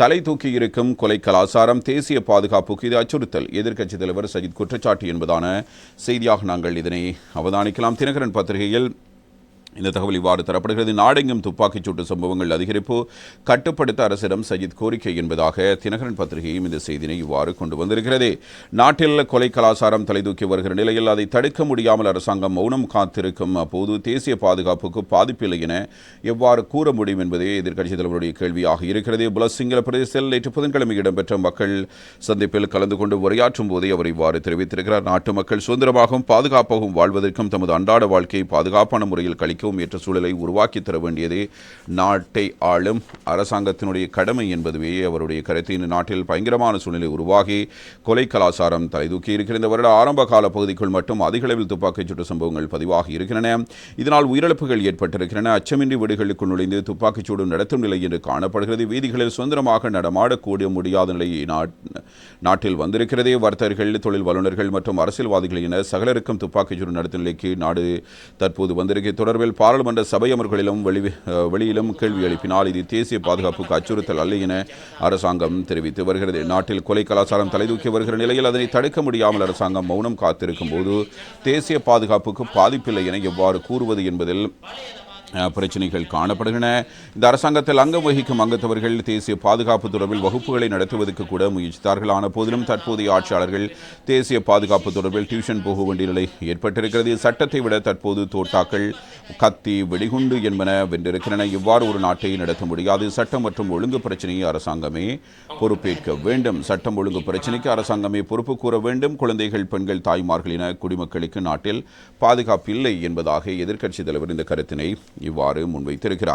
தலை தூக்கி இருக்கும் கொலை கலாச்சாரம் தேசிய பாதுகாப்புக்கு இது அச்சுறுத்தல். எதிர்க்கட்சித் தலைவர் சஜித் குற்றச்சாட்டு என்பதான செய்தியாக நாங்கள் இதனை அவதானிக்கலாம். தினகரன் பத்திரிகையில் இந்த தகவல் இவ்வாறு தரப்படுகிறது. நாடெங்கும் துப்பாக்கிச் சூட்டு சம்பவங்கள் அதிகரிப்பு கட்டுப்படுத்த அரசிடம் சஜித் கோரிக்கை என்பதாக தினகரன் பத்திரிகையும் இந்த செய்தியினை இவ்வாறு கொண்டு வந்திருக்கிறது. நாட்டில் கொலை கலாச்சாரம் தலைதூக்கி வருகிற நிலையில் அதை தடுக்க முடியாமல் அரசாங்கம் மௌனம் காத்திருக்கும் அப்போது தேசிய பாதுகாப்புக்கு பாதிப்பில்லை என எவ்வாறு கூற முடியும் என்பதே எதிர்க்கட்சித் தலைவருடைய கேள்வியாக இருக்கிறது. புலசிங்கல பிரதேசத்தில் நேற்று புதன்கிழமை இடம்பெற்ற மக்கள் சந்திப்பில் கலந்து கொண்டு உரையாற்றும் போதே அவர் இவ்வாறு தெரிவித்திருக்கிறார். நாட்டு மக்கள் சுதந்திரமாகவும் பாதுகாப்பாகவும் வாழ்வதற்கும் தமது அன்றாட வாழ்க்கையை பாதுகாப்பான முறையில் மிகவும் ஏற்ற சூழலை உருவாக்கி தர வேண்டியது நாட்டை ஆளும் அரசாங்கத்தினுடைய கடமை என்பதுவே அவருடைய கருத்து. இந்த நாட்டில் பயங்கரமான சூழ்நிலை உருவாகி கொலை கலாச்சாரம் தலைதூக்கி இருக்கிற இந்த வருட ஆரம்ப கால பகுதிக்குள் மட்டும் அதிக அளவில் துப்பாக்கிச் சூட்டு சம்பவங்கள் பதிவாகி இருக்கின்றன. இதனால் உயிரிழப்புகள் ஏற்பட்டிருக்கின்றன. அச்சமின்றி வீடுகளுக்குள் நுழைந்து துப்பாக்கிச் சூடு நடத்தும் நிலை என்று காணப்படுகிறது. வீதிகளில் சுதந்திரமாக நடமாடக்கூடிய முடியாத நிலை நாட்டில் வந்திருக்கிறது. வர்த்தகர்கள் தொழில் வல்லுநர்கள் மற்றும் அரசியல்வாதிகள் என சகலருக்கும் துப்பாக்கிச் சூடு நடத்தும் நிலைக்கு நாடு தற்போது வந்திருக்க. தொடர்பில் பாராளுமன்ற சபை அமர்வுகளிலும் வெளி வெளியிலும் கேள்வி எழுப்பினால் இது தேசிய பாதுகாப்புக்கு அச்சுறுத்தல் அல்ல என அரசாங்கம் தெரிவித்து வருகிறது. நாட்டில் கொலை கலாச்சாரம் தலைதூக்கி வருகிற நிலையில் அதனை தடுக்க முடியாமல் அரசாங்கம் மௌனம் காத்திருக்கும் போது தேசிய பாதுகாப்புக்கு பாதிப்பில்லை என எவ்வாறு கூறுவது என்பதில் பிரச்சனைகள் காணப்படுகின்றன இந்த அரசாங்கத்தில் அங்கம் வகிக்கும் அங்கத்தவர்கள் தேசிய பாதுகாப்பு தொடர்பில் வகுப்புகளை நடத்துவதற்கு கூட முயற்சித்தார்கள். ஆன போதிலும் தற்போதைய ஆட்சியாளர்கள் தேசிய பாதுகாப்பு தொடர்பில் டியூஷன் போக வேண்டிய நிலை ஏற்பட்டிருக்கிறது. சட்டத்தை விட தற்போது தோட்டாக்கள் கத்தி வெடிகுண்டு என்பன வென்றிருக்கின்றன. இவ்வாறு ஒரு நாட்டை நடத்த முடியாது. சட்டம் மற்றும் ஒழுங்கு பிரச்சனையை அரசாங்கமே பொறுப்பேற்க வேண்டும். சட்டம் ஒழுங்கு பிரச்சனைக்கு அரசாங்கமே பொறுப்பு கூற வேண்டும். குழந்தைகள் பெண்கள் தாய்மார்கள் என குடிமக்களுக்கு நாட்டில் பாதுகாப்பு இல்லை என்பதாக எதிர்க்கட்சித் தலைவர் இந்த கருத்தினை இவ்வாறு முன்வைத்திருக்கிறார்.